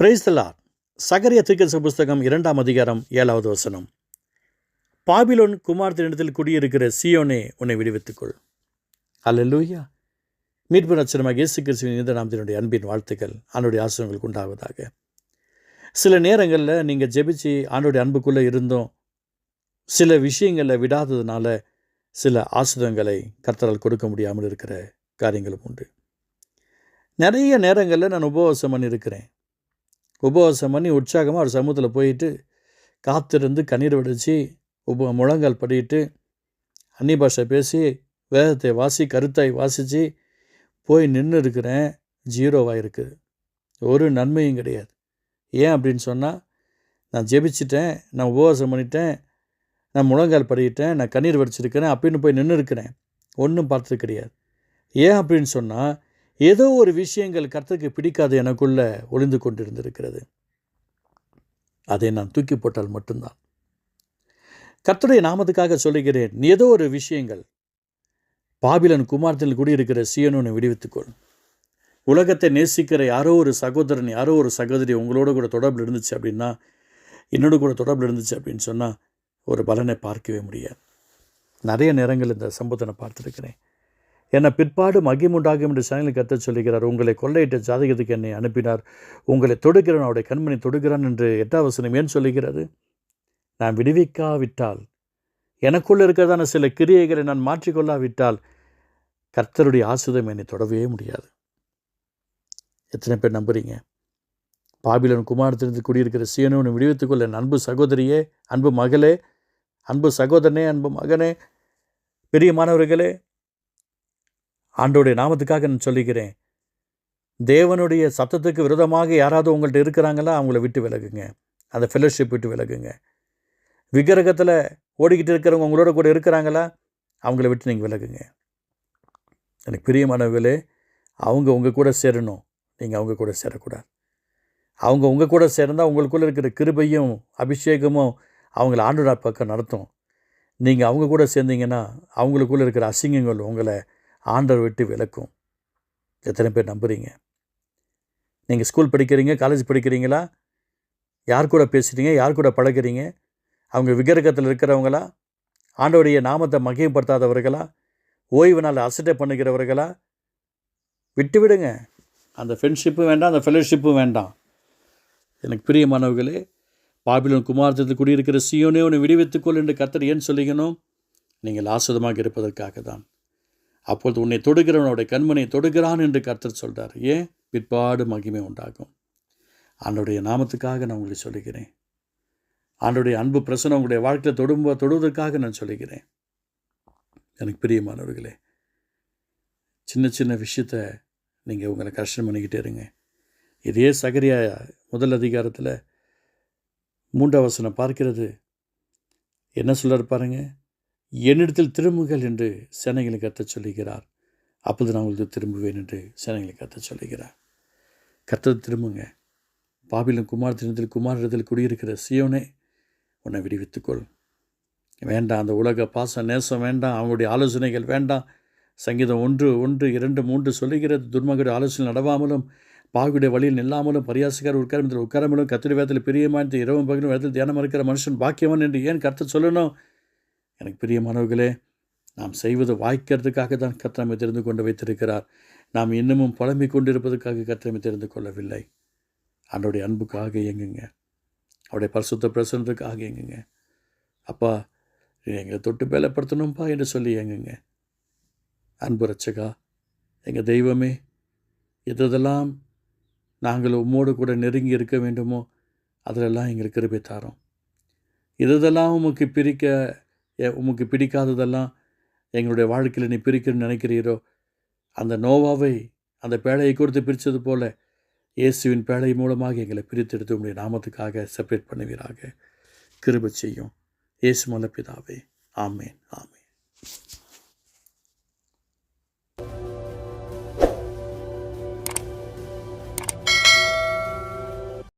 பிரைஸ்தலா சகரிய தீர்க்கதரிசி புஸ்தகம் இரண்டாம் அதிகாரம் ஏழாவது வசனம். பாபிலோன் குமார்த்தனிடத்தில் குடியிருக்கிற சியோனே உன்னை விடுவித்துக்கொள். அல்லேலூயா மீட்பு நட்சத்திரமாக இயேசு கிறிஸ்துவின் இந்த நாமத்தினுடைய அன்பின் வாழ்த்துக்கள். ஆண்டுடைய ஆசிரியங்களுக்கு உண்டாவதாக. சில நேரங்களில் நீங்கள் ஜெபிச்சு ஆண்டுடைய அன்புக்குள்ளே இருந்தோம். சில விஷயங்களில் விடாததுனால சில ஆசிரியங்களை கர்த்தரால் கொடுக்க முடியாமல் இருக்கிற காரியங்களும் உண்டு. நிறைய நேரங்களில் நான் உபவாசம் பண்ணியிருக்கிறேன். உபவாசம் பண்ணி உற்சாகமாக ஒரு சமூகத்தில் போயிட்டு காத்திருந்து கண்ணீர் வடித்து உப முழங்கால் படிட்டு அன்னி பாஷை பேசி வேதத்தை வாசி கருத்தாய் வாசித்து போய் நின்று இருக்கிறேன் ஜீரோவாக இருக்குது ஒரு நன்மையும் கிடையாது. ஏன் அப்படின்னு சொன்னால் நான் ஜெபிச்சிட்டேன் நான் உபவாசம் பண்ணிட்டேன் நான் முழங்கால் படிக்கிட்டேன் நான் கண்ணீர் வடிச்சிருக்கிறேன் அப்படின்னு போய் நின்று இருக்கிறேன். ஒன்றும் பார்த்தது கிடையாது. ஏன் அப்படின்னு சொன்னால் ஏதோ ஒரு விஷயங்கள் கர்த்தருக்கு பிடிக்காது எனக்குள்ள ஒளிந்து கொண்டிருந்திருக்கிறது. அதை நான் தூக்கி போட்டால் மட்டும்தான். கர்த்தருடைய நாமத்துக்காக சொல்லுகிறேன் ஏதோ ஒரு விஷயங்கள் பாபிலன் குமாரத்தில் குடியிருக்கிற சியனோனை விடுவித்துக்கொள். உலகத்தை நேசிக்கிற யாரோ ஒரு சகோதரன் யாரோ ஒரு சகோதரி உங்களோட கூட தொடர்பில் இருந்துச்சு அப்படின்னா என்னோட கூட தொடர்பில் இருந்துச்சு அப்படின்னு சொன்னால் ஒரு பலனை பார்க்கவே முடியாது. நிறைய நேரங்கள் இந்த சம்பவத்தை நான் பார்த்துருக்கிறேன். என்னை பிற்பாடு மகிமுண்டாகும் என்று சேனலில் கத்த சொல்லுகிறார். உங்களை கொள்ளையிட்ட ஜாதகத்துக்கு என்னை அனுப்பினார். உங்களை தொடுக்கிறவன் அவருடைய கண்மணி தொடுகிறான் என்று எட்டாவசனம் ஏன் சொல்லுகிறது? நான் விடுவிக்காவிட்டால் எனக்குள்ள இருக்கிறதான சில கிரியைகளை நான் மாற்றிக்கொள்ளாவிட்டால் கர்த்தருடைய ஆசிரியம் என்னை தொடவே முடியாது. எத்தனை பேர் நம்புறீங்க? பாபிலன் குமாரத்திலிருந்து குடியிருக்கிற சீனவனை விடுவித்துக்கொள்ள என் அன்பு சகோதரியே அன்பு மகளே அன்பு சகோதரனே அன்பு மகனே பெரிய மாணவர்களே ஆண்டோடைய நாமத்துக்காக நான் சொல்லிக்கிறேன் தேவனுடைய சத்தத்துக்கு விரோதமாக யாராவது உங்கள்கிட்ட இருக்கிறாங்களா அவங்கள விட்டு விலகுங்க. அந்த ஃபெலோஷிப் விட்டு விலகுங்க. விக்கிரகத்தில் ஓடிக்கிட்டு இருக்கிறவங்க உங்களோட கூட இருக்கிறாங்களா அவங்கள விட்டு நீங்கள் விலகுங்க. எனக்கு பிரியமானவர்களே அவங்க உங்கள் கூட சேரணும். நீங்கள் அவங்க கூட சேரக்கூடாது. அவங்க உங்கள் கூட சேர்ந்தால் உங்களுக்குள்ளே இருக்கிற கிருபையும் அபிஷேகமும் அவங்கள ஆண்டுடா பக்கம் நடத்தும். நீங்கள் அவங்க கூட சேர்ந்தீங்கன்னா அவங்களுக்குள்ளே இருக்கிற அசிங்கங்கள் உங்களை ஆண்டவர் விட்டு விளக்கும். எத்தனை பேர் நம்புகிறீங்க நீங்கள் ஸ்கூல் படிக்கிறீங்க காலேஜ் படிக்கிறீங்களா? யார் கூட பேசுகிறீங்க யார் கூட பழகுறீங்க? அவங்க விக்கிரகத்தில் இருக்கிறவங்களா? ஆண்டவருடைய நாமத்தை மகிமைப்படுத்தாதவர்களா? ஓய்வு நாள் அசட்டை பண்ணுகிறவர்களா? விட்டு விடுங்க. அந்த ஃப்ரெண்ட்ஷிப்பும் வேண்டாம் அந்த ஃபெலோஷிப்பும் வேண்டாம். எனக்கு பிரியமானவர்களே பாபிலோன் குமாரத்தில் குடியிருக்கிற சியோனே உன்னை விடுவித்துக்கொள் என்று கத்தர் ஏன் சொல்லிக்கணும் நீங்கள் ஆசுதமாக இருப்பதற்காக தான் அப்பொழுது உன்னை தொடுகிறவனுடைய கண்மனை தொடுகிறான் என்று கர்த்தர் சொல்கிறார் ஏன்? பிற்பாடு மகிமை உண்டாகும். ஆண்டுடைய நாமத்துக்காக நான் உங்களை சொல்லுகிறேன். ஆண்டுடைய அன்பு பிரசனம் உங்களுடைய வாழ்க்கையில் தொடும்ப தொடுவதற்காக நான் சொல்லுகிறேன். எனக்கு பிரியமானவர்களே சின்ன சின்ன விஷயத்த நீங்கள் உங்களை கஷ்டம் பண்ணிக்கிட்டே இருங்க. இதே சகரியா முதல் அதிகாரத்தில் மூன்றாம் வசனம் பார்க்கிறது. என்ன சொல்கிறார் பாருங்கள் என்னிடத்தில் திரும்புங்கள் என்று சேனைகளை கத்த சொல்லுகிறார். அப்போது நான் உங்களுக்கு திரும்புவேன் என்று சேனைகளை கத்த சொல்லுகிறார். கத்தது திரும்புங்க. பாபிலும் குமாரத்தினத்தில் குமாரிடத்தில் குடியிருக்கிற சியோனே உன்னை விடுவித்துக்கொள். வேண்டாம் அந்த உலக பாச நேசம் வேண்டாம் அவங்களுடைய ஆலோசனைகள் வேண்டாம். சங்கீதம் ஒன்று ஒன்று இரண்டு மூன்று சொல்லுகிறது. துர்மகுடைய ஆலோசனை நடவாமலும் பாகுடைய வழியில் நில்லாமலும் பரியாசக்கார உட்காரத்தில் உட்காரமலும் கத்திரி வேதத்தில் பிரியமான இரவும் பகிரும் வேதத்தில் தியானம் இருக்கிற மனுஷன் பாக்கியவன் என்று ஏன் கருத்து சொல்லணும்? எனக்கு பிரியமானவர்களே நாம் செய்வது வாய்க்கிறதுக்காக தான் கத்திரமை தெரிந்து கொண்டு வைத்திருக்கிறார். நாம் இன்னமும் புலம்பிக் கொண்டிருப்பதற்காக கத்திரமை தெரிந்து கொள்ளவில்லை. அவருடைய அன்புக்காக இயங்குங்க. அவருடைய பரிசுத்த பிரசனத்துக்காக இயங்குங்க. அப்பா எங்களை தொட்டு வேலைப்படுத்தணும்ப்பா என்று சொல்லி இயங்குங்க. அன்பு ரச்சகா எங்கள் தெய்வமே எதெல்லாம் நாங்கள் உம்மோடு கூட நெருங்கி இருக்க வேண்டுமோ அதிலெல்லாம் எங்களுக்கு கிருபை தாரோம். எதெல்லாம் உமக்கு பிரிக்க உமக்கு பிடிக்காததெல்லாம் எங்களுடைய வாழ்க்கையில் நீ பிரிக்கணும்னு நினைக்கிறீரோ? அந்த நோவாவை அந்த பேழையை கொடுத்து பிரித்தது போல இயேசுவின் பேழை மூலமாக எங்களை பிரித்தெடுத்து உங்களுடைய நாமத்துக்காக செப்பரேட் பண்ணுவீராக. கிருப செய்யும். இயேசு மலப்பிதாவே. ஆமேன் ஆமேன்.